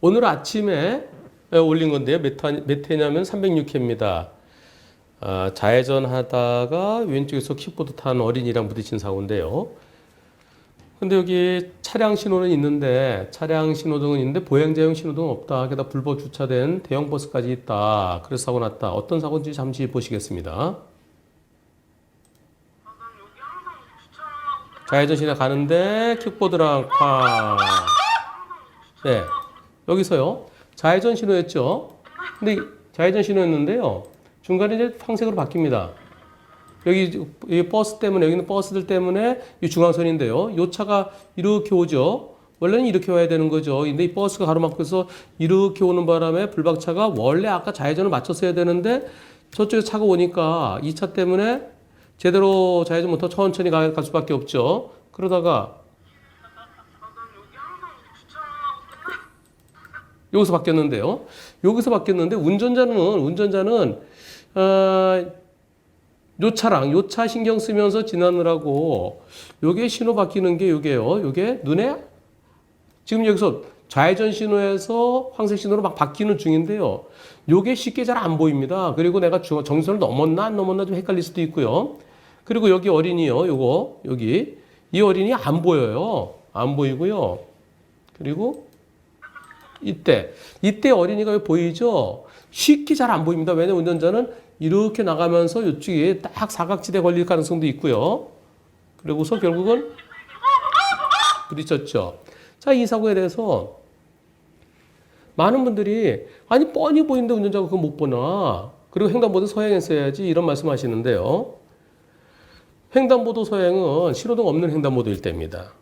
오늘 아침에 올린 건데요. 몇, 회냐면 306회입니다. 아, 좌회전 하다가 왼쪽에서 킥보드 탄 어린이랑 부딪힌 사고인데요. 근데 여기 차량 신호는 있는데 차량 신호등은 있는데 보행자용 신호등은 없다. 게다가 불법 주차된 대형 버스까지 있다. 그래서 사고 났다. 어떤 사고인지 잠시 보시겠습니다. 좌회전 신호 가는데 킥보드랑 파. 네. 여기서요. 좌회전 신호였죠. 근데 이 좌회전 신호였는데요. 중간에 이제 황색으로 바뀝니다. 여기 이 버스 때문에 여기는 버스들 때문에 이 중앙선인데요. 이 차가 이렇게 오죠. 원래는 이렇게 와야 되는 거죠. 근데 이 버스가 가로막혀서 이렇게 오는 바람에 불박차가 원래 아까 좌회전을 맞췄어야 되는데 저쪽에 차가 오니까 이 차 때문에 제대로 좌회전 못하고 천천히 가- 갈 수밖에 없죠. 그러다가 여기서 바뀌었는데요. 여기서 바뀌었는데 운전자는 운전자는 어, 요 차랑 요 차 신경 쓰면서 지나느라고 요게 신호 바뀌는 게 요게요. 요게 눈에 지금 여기서 좌회전 신호에서 황색 신호로 막 바뀌는 중인데요. 요게 쉽게 잘 안 보입니다. 그리고 내가 중- 정선을 넘었나 안 넘었나 좀 헷갈릴 수도 있고요. 그리고 여기 어린이요. 요거 여기 이 어린이 안 보여요. 안 보이고요. 그리고 이때 이때 어린이가 왜 보이죠? 쉽게 잘 안 보입니다. 왜냐면 운전자는 이렇게 나가면서 이쪽에 딱 사각지대 걸릴 가능성도 있고요. 그리고서 결국은 부딪혔죠. 자, 이 사고에 대해서 많은 분들이 아니 뻔히 보이는데 운전자가 그거 못 보나? 그리고 횡단보도 서행했어야지 이런 말씀 하시는데요. 횡단보도 서행은 신호등 없는 횡단보도일 때입니다.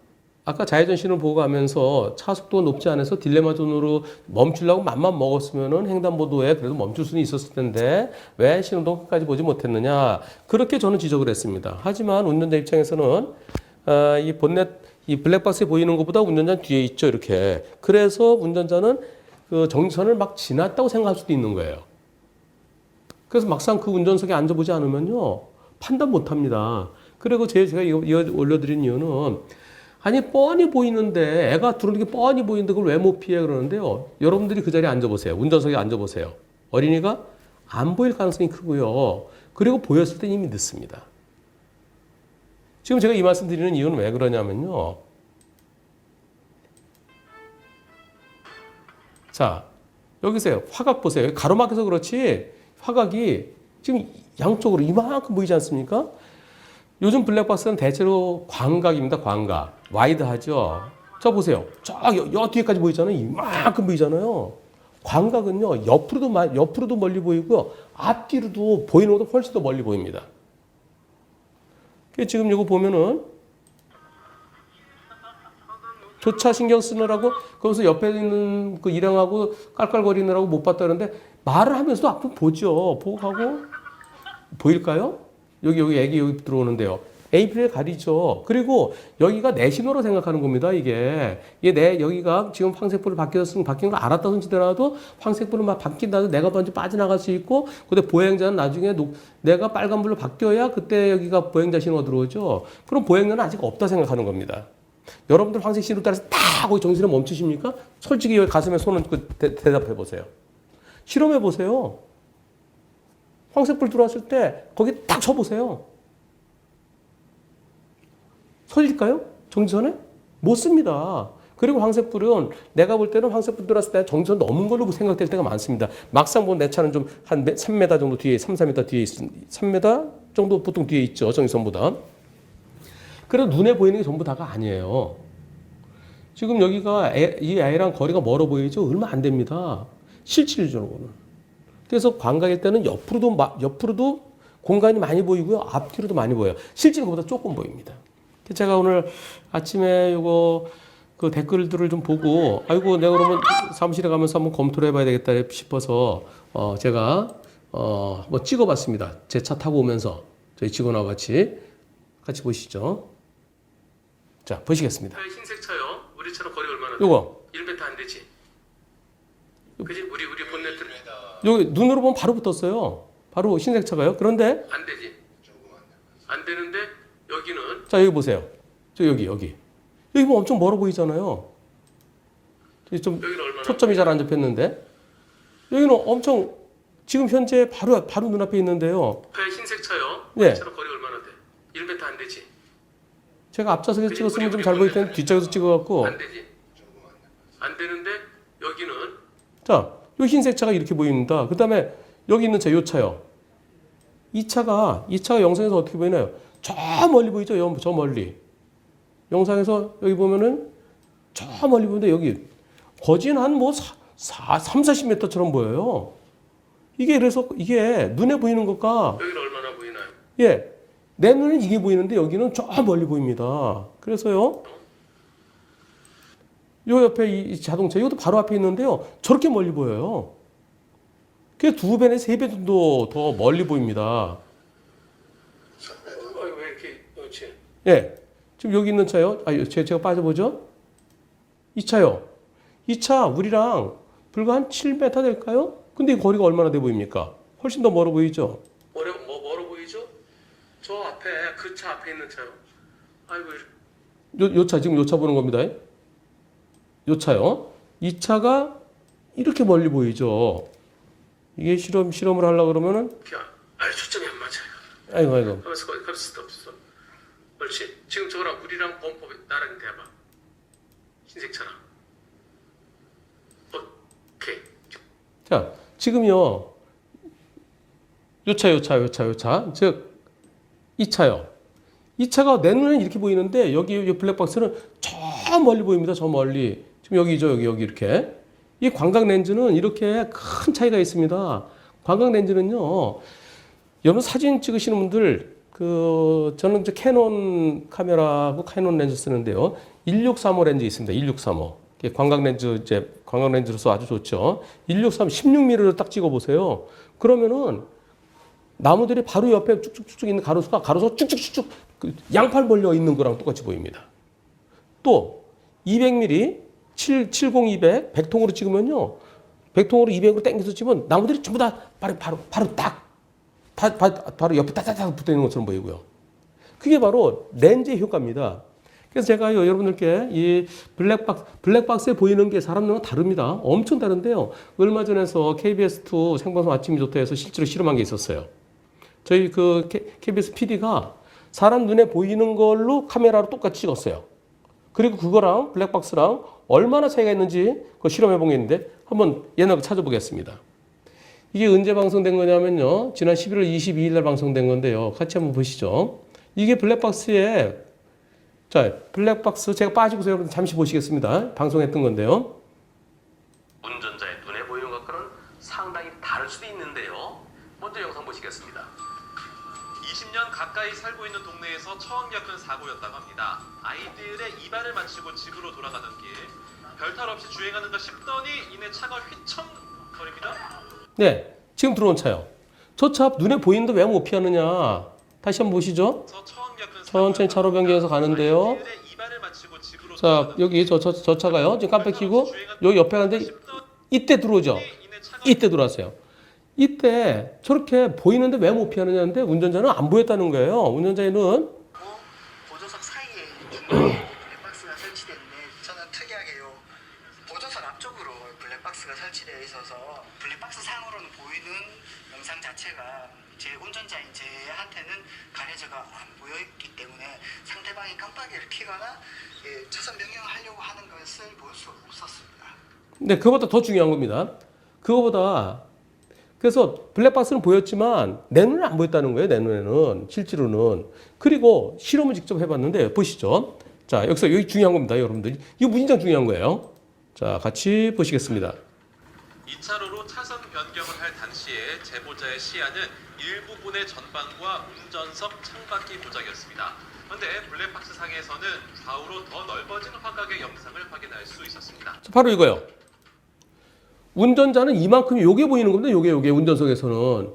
아까 좌회전 신호 보고 가면서 차 속도가 높지 않아서 딜레마 존으로 멈추려고 맘만 먹었으면은 횡단보도에 그래도 멈출 수는 있었을 텐데 왜 신호등 끝까지 보지 못했느냐 그렇게 저는 지적을 했습니다. 하지만 운전자 입장에서는 아, 이 본넷 이 블랙박스에 보이는 것보다 운전자 뒤에 있죠 이렇게 그래서 운전자는 그 정선을 막 지났다고 생각할 수도 있는 거예요. 그래서 막상 그 운전석에 앉아보지 않으면요 판단 못합니다. 그리고 제 제가 이거 올려드린 이유는 아니 뻔히 보이는데 애가 들어오는 게 뻔히 보이는데 그걸 왜 못 피해 그러는데요. 여러분들이 그 자리에 앉아보세요. 운전석에 앉아보세요. 어린이가 안 보일 가능성이 크고요. 그리고 보였을 때 이미 늦습니다. 지금 제가 이 말씀 드리는 이유는 왜 그러냐면요. 자, 여기서요. 화각 보세요. 가로막혀서 그렇지 화각이 지금 양쪽으로 이만큼 보이지 않습니까? 요즘 블랙박스는 대체로 광각입니다. 광각. 와이드하죠. 저 보세요. 저 여, 여 뒤에까지 보이잖아요. 이만큼 보이잖아요. 광각은요. 옆으로도 마- 옆으로도 멀리 보이고요. 앞뒤로도 보이는 것도 훨씬 더 멀리 보입니다. 그 지금 이거 보면은 조차 신경 쓰느라고 거기서 옆에 있는 그 일행하고 깔깔거리느라고 못 봤다는데 말을 하면서도 앞으로 보죠. 보고 가고 보일까요? 여기 여기 애기 여기 들어오는데요. 에이프릴 가리죠. 그리고 여기가 내 신호로 생각하는 겁니다. 이게 이게 내 여기가 지금 황색불을 바뀌었으면 바뀐 걸 알았다 손치더라도 황색불은 막 바뀐다도 내가 먼저 빠져나갈 수 있고 근데 보행자는 나중에 녹- 내가 빨간불로 바뀌어야 그때 여기가 보행자 신호가 들어오죠. 그럼 보행자는 아직 없다 생각하는 겁니다. 여러분들 황색 신호 따라서 다 거기 정신을 멈추십니까? 솔직히 여기 가슴에 손을 그 대, 대답해 보세요. 실험해 보세요. 황색불 들어왔을 때 거기 딱 서보세요. 서질까요? 정지선에? 못 씁니다. 그리고 황색불은 내가 볼 때는 황색불 들어왔을 때 정지선 넘은 걸로 생각될 때가 많습니다. 막상 보면 내 차는 좀 한 3m 정도 뒤에, 3, 4m 뒤에 있, 3m 정도 보통 뒤에 있죠. 정지선보다. 그래도 눈에 보이는 게 전부 다가 아니에요. 지금 여기가 애, 이 아이랑 거리가 멀어 보이죠? 얼마 안 됩니다. 실질적으로는. 그래서 광각일 때는 옆으로도 마- 옆으로도 공간이 많이 보이고요. 앞뒤로도 많이 보여요. 실제로 그보다 조금 보입니다. 제가 오늘 아침에 요거 그 댓글들을 좀 보고 아이고 내가 그러면 사무실에 가면서 한번 검토를 해봐야 되겠다 싶어서 어 제가 어 한번 찍어봤습니다. 제 차 타고 오면서 저희 직원하고 같이 같이 보시죠. 자 보시겠습니다. 흰색 차요. 우리 차랑 거리 얼마나? 요거 1m 안 되지. 그지? 우리 우리 본네트 여기 눈으로 보면 바로 붙었어요. 바로 흰색 차가요. 그런데 안 되지. 안 되는데 여기는 자 여기 보세요. 저 여기 여기 여기 보면 엄청 멀어 보이잖아요. 좀 초점이 잘 안 잡혔는데 여기는 엄청 지금 현재 바로 바로 눈앞에 있는데요. 앞에 흰색 차요. 네. 차로 거리 얼마나 돼? 1m 안 되지. 제가 앞좌석에서 찍었으면 좀 잘 보일 텐데 뒷좌석에서 찍어갖고 안 되지. 안 되는데 여기는 자, 요 흰색 차가 이렇게 보입니다. 그 다음에 여기 있는 차, 요 차요. 이 차가, 이 차가 영상에서 어떻게 보이나요? 저 멀리 보이죠? 여- 저 멀리. 영상에서 여기 보면은 저 멀리 보는데 여기 거진 한뭐 4, 3, 40m처럼 보여요. 이게 그래서 이게 눈에 보이는 것과 여기는 얼마나 보이나요? 예, 내 눈엔 이게 보이는데 여기는 저 멀리 보입니다. 그래서요, 요 옆에 이- 이 자동차, 이것도 바로 앞에 있는데요. 저렇게 멀리 보여요. 그게 두 배나 세 배 정도 더 멀리 보입니다. 어, 왜 이렇게 그렇지? 예, 지금 여기 있는 차요. 아, 제- 제가 빠져보죠. 이 차요. 이 차 우리랑 불과 한 7m 될까요? 근데 이 거리가 얼마나 돼 보입니까? 훨씬 더 멀어 보이죠? 멀어 뭐 멀어 보이죠? 저 앞에 그 차 앞에 있는 차요. 아이고 요, 요 차, 지금 요 차 보는 겁니다. 요 차요. 이 차가 이렇게 멀리 보이죠. 이게 실험, 실험을 하려고 그러면은, 아 초점이 안 맞아요. 아이고, 아이고. 가면서 거기 갈 수도 없어. 그렇지. 지금 저거랑 우리랑 범퍼 나랑 대봐. 흰색 차랑. 오케이. 자, 지금요. 요 차, 요 차, 요 차, 요 차. 즉, 이 차요. 이 차가 내 눈에는 이렇게 보이는데, 여기 이 블랙박스는 저 멀리 보입니다. 저 멀리. 지금 여기죠, 여기, 여기 이렇게. 이 광각 렌즈는 이렇게 큰 차이가 있습니다. 광각 렌즈는요, 여러분 사진 찍으시는 분들, 그, 저는 이제 캐논 카메라하고 캐논 렌즈 쓰는데요. 1635 렌즈 있습니다. 1635. 이게 광각 렌즈, 이제 광각 렌즈로서 아주 좋죠. 1635, 16mm를 딱 찍어 보세요. 그러면은 나무들이 바로 옆에 쭉쭉쭉쭉 있는 가로수가 가로수 쭉쭉쭉쭉 그 양팔 벌려 있는 거랑 똑같이 보입니다. 또 200mm, 7, 70, 200, 100통으로 찍으면요. 100통으로 200으로 당겨서 찍으면 나무들이 전부 다 바로 바로 바로 딱 바, 바, 바로 옆에 따다닥 붙어 있는 것처럼 보이고요. 그게 바로 렌즈의 효과입니다. 그래서 제가 여러분들께 이 블랙박스, 블랙박스에 보이는 게 사람 눈은 다릅니다. 엄청 다른데요. 얼마 전에서 KBS2 생방송 아침이 좋다해서 실제로 실험한 게 있었어요. 저희 그 KBS PD가 사람 눈에 보이는 걸로 카메라로 똑같이 찍었어요. 그리고 그거랑 블랙박스랑 얼마나 차이가 있는지 그 실험해 본 게 있는데 한번 옛날 거 찾아보겠습니다. 이게 언제 방송된 거냐면요. 지난 11월 22일 날 방송된 건데요. 같이 한번 보시죠. 이게 블랙박스에 자, 블랙박스 제가 빠지고서 여러분 잠시 보시겠습니다. 방송했던 건데요. 가까이 살고 있는 동네에서 처음 겪은 사고였다고 합니다. 아이들의 입안을 마치고 집으로 돌아가던 길 별탈 없이 주행하는가 싶더니 이내 차가 휘청거립니다. 네, 지금 들어온 차요. 저 차 눈에 보이는데 왜 못 피하느냐? 다시 한번 보시죠. 천천히 차로 변경해서 가는데요. 자, 여기 저, 저, 저 차가요. 지금 깜빡 켜고 여기 옆에 가는데 이때 들어오죠. 이때 들어왔어요. 이때 저렇게 보이는데 왜 못 피하느냐는데 운전자는 안 보였다는 거예요. 운전자는 고 보조석 사이에 중간에 블랙박스가 설치됐는데 저는 특이하게요 보조석 앞쪽으로 블랙박스가 설치되어 있어서 블랙박스 상으로는 보이는 영상 자체가 제 운전자인 제한테는 가려져가 안 보여 있기 때문에 상대방이 깜빡이를 켜거나 예, 차선 변경을 하려고 하는 것을 볼 수 없었습니다. 네, 그거보다 더 중요한 겁니다. 그거보다 그래서 블랙박스는 보였지만 내 눈에 안 보였다는 거예요. 내 눈에는 실제로는 그리고 실험을 직접 해봤는데 보시죠. 자 여기서 여기 중요한 겁니다, 여러분들. 이거 무진장 중요한 거예요. 자 같이 보시겠습니다. 2차로로 차선 변경을 할 당시에 제보자의 시야는 일부분의 전방과 운전석 창밖이 고작이었습니다. 그런데 블랙박스 상에서는 좌우로 더 넓어진 화각의 영상을 확인할 수 있었습니다. 자, 바로 이거요. 운전자는 이만큼이 요게 보이는 겁니다. 요게 요게 운전석에서는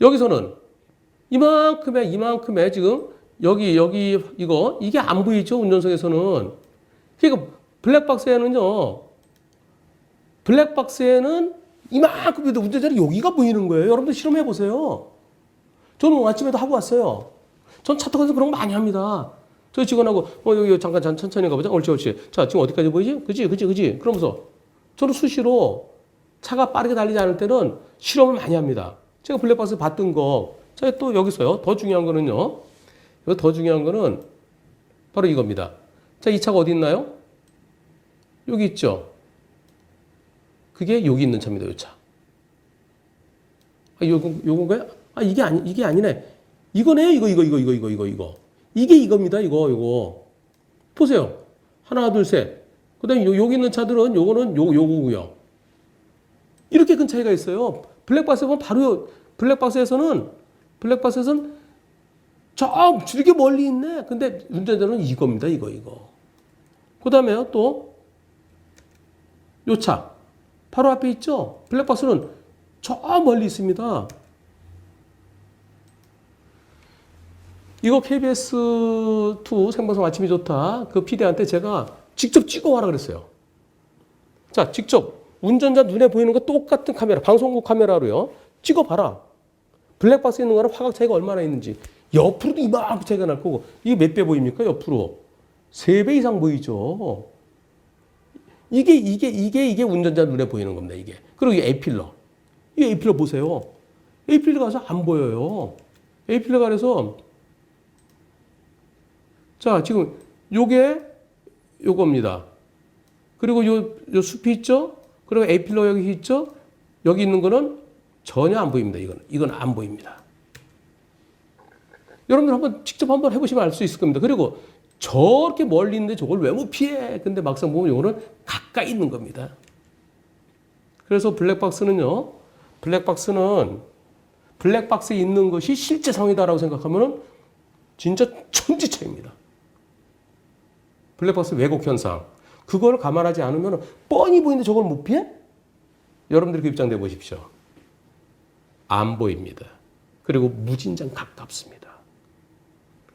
여기서는 이만큼의 이만큼의 지금 여기 여기 이거 이게 안 보이죠 운전석에서는 그러니까 블랙박스에는요 블랙박스에는 이만큼인데 운전자는 여기가 보이는 거예요. 여러분들 실험해 보세요. 저는 아침에도 하고 왔어요. 전 차 타고 서 그런 거 많이 합니다. 저 직원하고 어 여기 잠깐 천- 천천히 가보자. 옳지 옳지. 자 지금 어디까지 보이지? 그지 그지 그지. 그러면서 저는 수시로 차가 빠르게 달리지 않을 때는 실험을 많이 합니다. 제가 블랙박스 봤던 거. 자또 여기서요. 더 중요한 거는요. 더 중요한 거는 바로 이겁니다. 자 이 차가 어디 있나요? 여기 있죠. 그게 여기 있는 차입니다. 이 차. 아, 요거 요건가요? 아 이게 아니 이게 아니네. 이거네. 이거 이거 이거 이거 이거 이거 이거. 이게 이겁니다. 이거 이거. 보세요. 하나 둘 셋. 그다음에 요, 여기 있는 차들은 요거는 요 요거고요. 이렇게 큰 차이가 있어요. 블랙박스 보면 바로 요- 블랙박스에서는 블랙박스에서는 저 이렇게 멀리 있네. 근데 운전자는 이겁니다. 이거 이거. 그다음에요 또 요 차. 바로 앞에 있죠. 블랙박스는 저 멀리 있습니다. 이거 KBS2 생방송 아침이 좋다. 그 PD한테 제가 직접 찍어와라 그랬어요. 자, 직접 운전자 눈에 보이는 거 똑같은 카메라, 방송국 카메라로요. 찍어봐라. 블랙박스에 있는 거랑 화각 차이가 얼마나 있는지. 옆으로도 이만큼 차이가 날 거고. 이게 몇 배 보입니까? 옆으로. 세 배 이상 보이죠. 이게, 이게, 이게, 이게 운전자 눈에 보이는 겁니다, 이게. 그리고 이 에이필러. 이 에이필러 보세요. 에이필러 가서 안 보여요. 에이필러 가서 자, 지금 요게 요겁니다. 그리고 요, 요 숲이 있죠? 그리고 에이필러 여기 있죠? 여기 있는 거는 전혀 안 보입니다. 이건, 이건 안 보입니다. 여러분들 한번 직접 한번 해보시면 알 수 있을 겁니다. 그리고 저렇게 멀리 있는데 저걸 왜 못 피해? 근데 막상 보면 요거는 가까이 있는 겁니다. 그래서 블랙박스는요, 블랙박스는 블랙박스에 있는 것이 실제 상황이다라고 생각하면 진짜 천지차입니다. 블랙박스 왜곡 현상. 그걸 감안하지 않으면 뻔히 보이는데 저걸 못 피해? 여러분들이 그 입장 내 보십시오. 안 보입니다. 그리고 무진장 가깝습니다.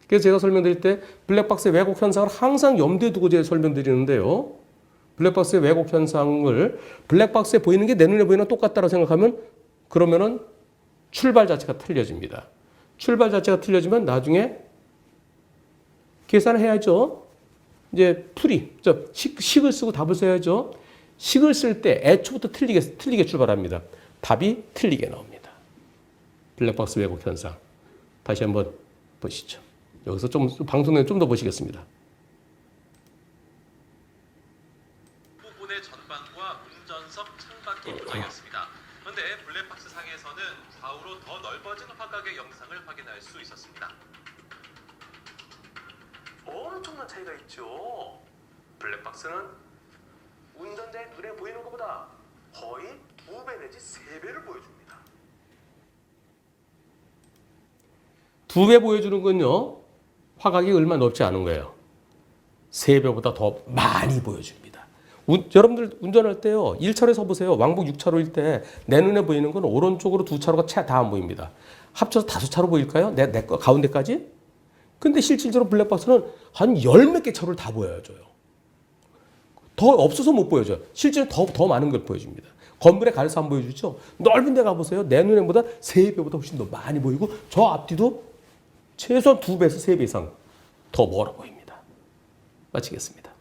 그래서 제가 설명드릴 때 블랙박스의 왜곡 현상을 항상 염두에 두고 제가 설명드리는데요. 블랙박스의 왜곡 현상을 블랙박스에 보이는 게 내 눈에 보이는 똑같다고 생각하면 그러면은 출발 자체가 틀려집니다. 출발 자체가 틀려지면 나중에 계산을 해야죠. 이제 풀이, 저 식, 식을 쓰고 답을 써야죠. 식을 쓸 때 애초부터 틀리게, 틀리게 출발합니다. 답이 틀리게 나옵니다. 블랙박스 왜곡 현상. 다시 한번 보시죠. 여기서 좀 방송 내용 좀 더 보시겠습니다. 조작이었습니다. 그런데 블랙박스 상에서는 좌우로 더 넓어진 화각의 영상을 확인할 수 있었습니다. 엄청난 차이가 있죠. 블랙박스는 운전자의 눈에 보이는 것보다 거의 두 배 내지 세 배를 보여줍니다. 두 배 보여주는 건요, 화각이 얼마 넓지 않은 거예요. 세 배보다 더 많이 보여줍니다. 운- 여러분들 운전할 때요, 1차로에서 보세요. 왕복 6차로일 때 내 눈에 보이는 건 오른쪽으로 두 차로가 채 다 안 보입니다. 합쳐서 다섯 차로 보일까요? 내, 내 거 가운데까지? 근데 실질적으로 블랙박스는 한 열 몇 개 차로를 다 보여줘요. 더 없어서 못 보여줘요. 실제로 더, 더 많은 걸 보여줍니다. 건물에 가려서 안 보여주죠? 넓은 데 가보세요. 내 눈에보다 세 배보다 훨씬 더 많이 보이고 저 앞뒤도 최소한 두 배에서 세 배 이상 더 멀어 보입니다. 마치겠습니다.